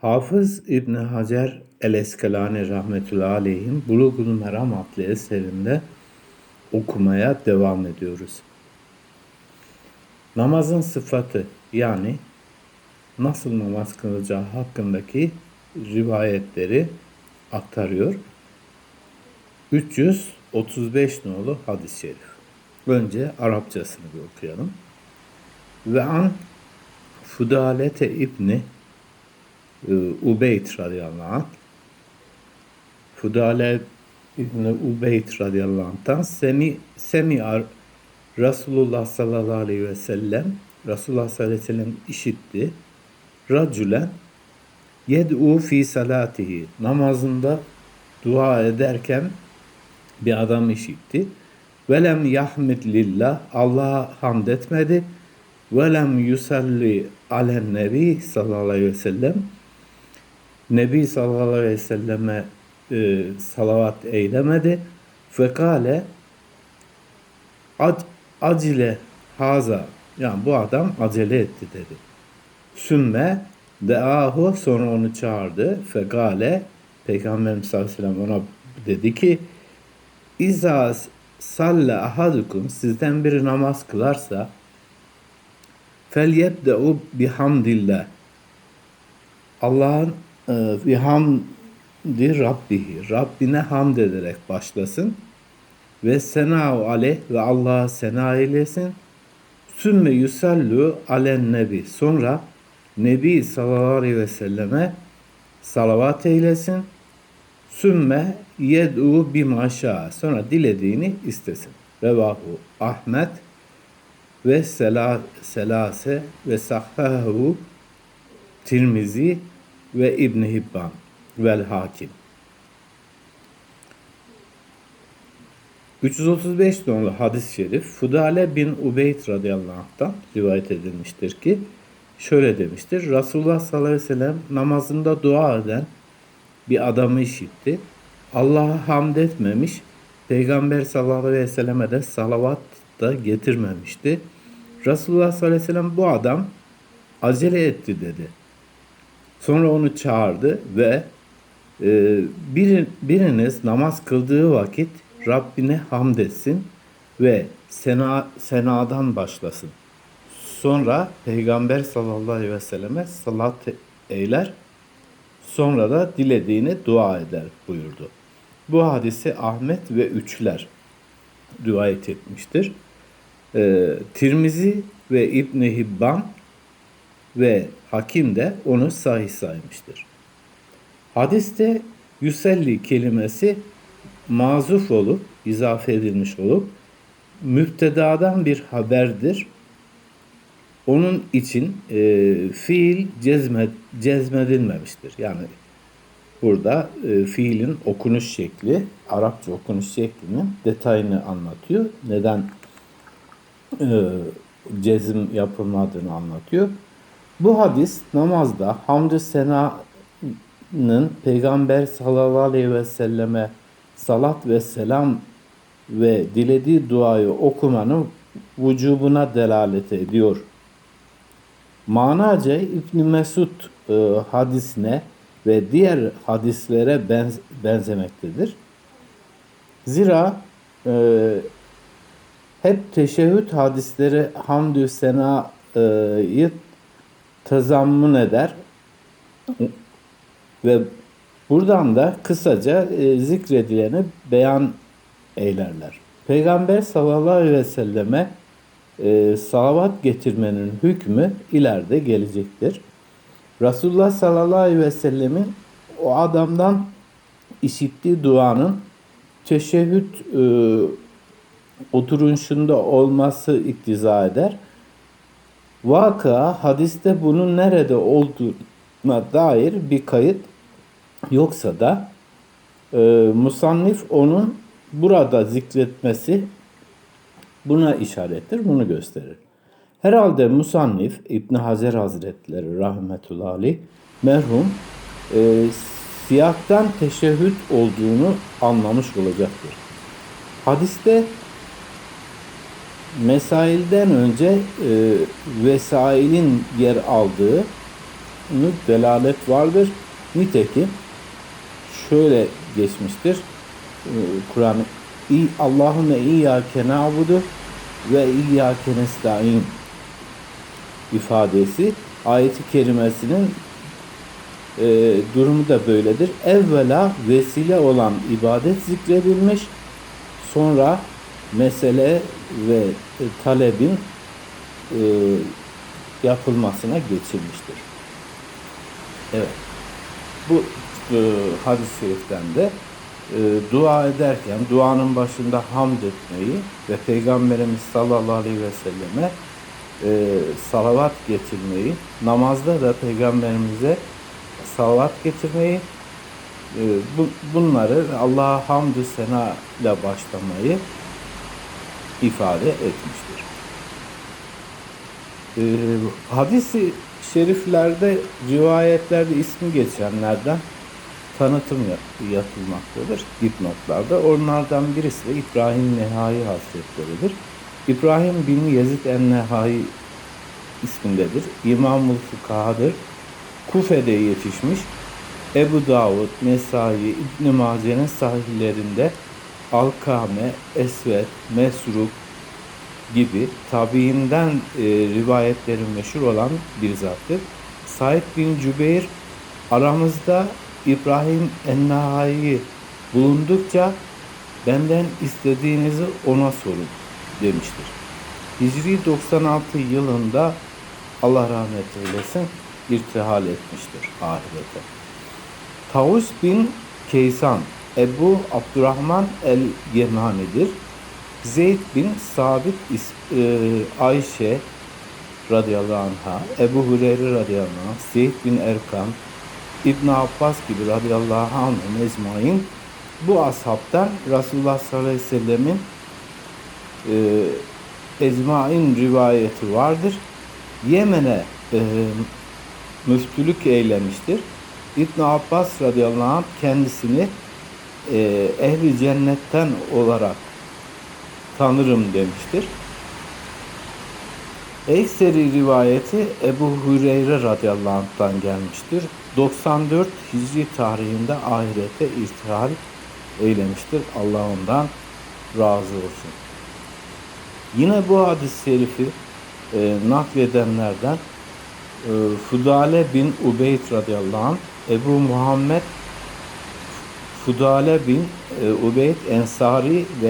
Hafız İbn Hacer el-Eskelani rahmetullahi aleyhim Bulugul Meram adlı eserinde okumaya devam ediyoruz. Namazın sıfatı yani nasıl namaz kılacağı hakkındaki rivayetleri aktarıyor. 335 nolu hadis-i şerif. Önce Arapçasını bir okuyalım. Ve an Fudalete İbni e, Ubeyd radıyallahu anh Fudale İbni Ubeyd radıyallahu anh'tan semi, semi'ar Resulullah sallallahu aleyhi ve sellem Resulullah sallallahu aleyhi ve sellem işitti. Racülen yed'u fi salatihi namazında dua ederken bir adam işitti. Velem yahmid lillah Allah'a hamd etmedi. Velem yusalli alen nebi sallallahu aleyhi ve sellem Nebi sallallahu aleyhi ve selleme e, salavat eylemedi. Fekale ac, acile haza yani bu adam acele etti dedi. Sümme deahu sonra onu çağırdı. Fekale Peygamberimiz sallallahu aleyhi ve sellem ona dedi ki İza salle ahadukum sizden biri namaz kılarsa fel yebde'u bihamdillah Allah'ın e, bihamdi Rabbihi. Rabbine hamd ederek başlasın. Ve sena'u aleyh ve Allah'a sena eylesin. Sümme yusallu alen nebi. Sonra Nebi sallallahu aleyhi ve selleme salavat eylesin. Sümme yed'u bimaşa. Sonra dilediğini istesin. Revahu Ahmet ve sela, selase ve sahhahu Tirmizi ve İbn Hibban vel Hakim. 335 nolu hadis-i şerif Fudale bin Ubeyd radıyallahu anh'tan rivayet edilmiştir ki şöyle demiştir. Resulullah sallallahu aleyhi ve sellem namazında dua eden bir adamı işitti. Allah'a hamd etmemiş, Peygamber sallallahu aleyhi ve selleme de salavat da getirmemişti. Resulullah sallallahu aleyhi ve sellem bu adam acele etti dedi. Sonra onu çağırdı ve e, bir, biriniz namaz kıldığı vakit Rabbine hamd etsin ve sena, senadan başlasın. Sonra Peygamber sallallahu aleyhi ve selleme salat eyler. Sonra da dilediğini dua eder buyurdu. Bu hadisi Ahmet ve Üçler rivayet etmiştir. Ee, Tirmizi ve İbni Hibban ve Hakim de onu sahih saymıştır. Hadiste yüselli kelimesi mazuf olup, izafe edilmiş olup, müptedadan bir haberdir. Onun için e, fiil cezme, cezmedilmemiştir. Yani burada e, fiilin okunuş şekli, Arapça okunuş şeklinin detayını anlatıyor. Neden e, cezim yapılmadığını anlatıyor. Bu hadis namazda hamdü sena'nın Peygamber sallallahu aleyhi ve selleme salat ve selam ve dilediği duayı okumanın vücubuna delalet ediyor. Manaca İbn Mesud e, hadisine ve diğer hadislere benz benzemektedir. Zira e, hep teşehhüd hadisleri hamdü sena'yı tazammun eder ve buradan da kısaca e, zikredileni beyan eylerler. Peygamber sallallahu aleyhi ve selleme e, salavat getirmenin hükmü ileride gelecektir. Resulullah sallallahu aleyhi ve sellemin o adamdan işittiği duanın teşehhüd e, oturuşunda olması iktiza eder. Vaka hadiste bunun nerede olduğuna dair bir kayıt yoksa da e, musannif onun burada zikretmesi buna işarettir, bunu gösterir. Herhalde musannif İbn Hazer Hazretleri rahmetullahi aleyh merhum e, siyahtan teşehhüd olduğunu anlamış olacaktır. Hadiste mesailden önce e, vesailin yer aldığı delalet vardır. Nitekim şöyle geçmiştir. Ee, Kur'an İ- Allahümme iyyâke na'budu ve iyyâke nesta'in ifadesi ayeti kerimesinin e, durumu da böyledir. Evvela vesile olan ibadet zikredilmiş, sonra mesele ve talebin e, yapılmasına geçilmiştir. Evet. Bu e, hadis-i şeriften de e, dua ederken duanın başında hamd etmeyi ve Peygamberimiz sallallahu aleyhi ve selleme e, salavat getirmeyi, namazda da Peygamberimize salavat getirmeyi, e, bu, bunları Allah'a hamdü sena ile başlamayı ifade etmiştir. E, hadisi şeriflerde, rivayetlerde ismi geçenlerden tanıtım yap- yapılmaktadır dipnotlarda. Onlardan birisi de İbrahim Nehai Hazretleri'dir. İbrahim bin Yezid en-Nehai ismindedir. İmam-ül Fukahadır. Kufe'de yetişmiş. Ebu Davud, Nesai, İbn Mace'nin sahihlerinde Alkame, Esved, Mesruk gibi tabiinden e, rivayetleri meşhur olan bir zattır. Said bin Cübeyr aramızda İbrahim Ennahai'yi bulundukça benden istediğinizi ona sorun demiştir. Hicri 96 yılında Allah rahmet eylesin irtihal etmiştir ahirete. Tavus bin Keysan Ebu Abdurrahman el-Yemani'dir. Zeyd bin Sabit e, Ayşe radıyallahu anh'a, Ebu Hureyre radıyallahu anh, Zeyd bin Erkan, İbn Abbas gibi radıyallahu anh ecmain bu ashabtan Resulullah sallallahu aleyhi ve sellemin e, ecmain rivayeti vardır. Yemen'e e, müftülük eylemiştir. İbn Abbas radıyallahu anh kendisini e, ehli cennetten olarak tanırım demiştir. Ekseri rivayeti Ebu Hureyre radıyallahu anh'tan gelmiştir. 94 Hicri tarihinde ahirete irtihal eylemiştir. Allah ondan razı olsun. Yine bu hadis-i şerifi e, nakledenlerden e, Fudale bin Ubeyd radıyallahu anh, Ebu Muhammed Fudale bin e, Ubeyd Ensari ve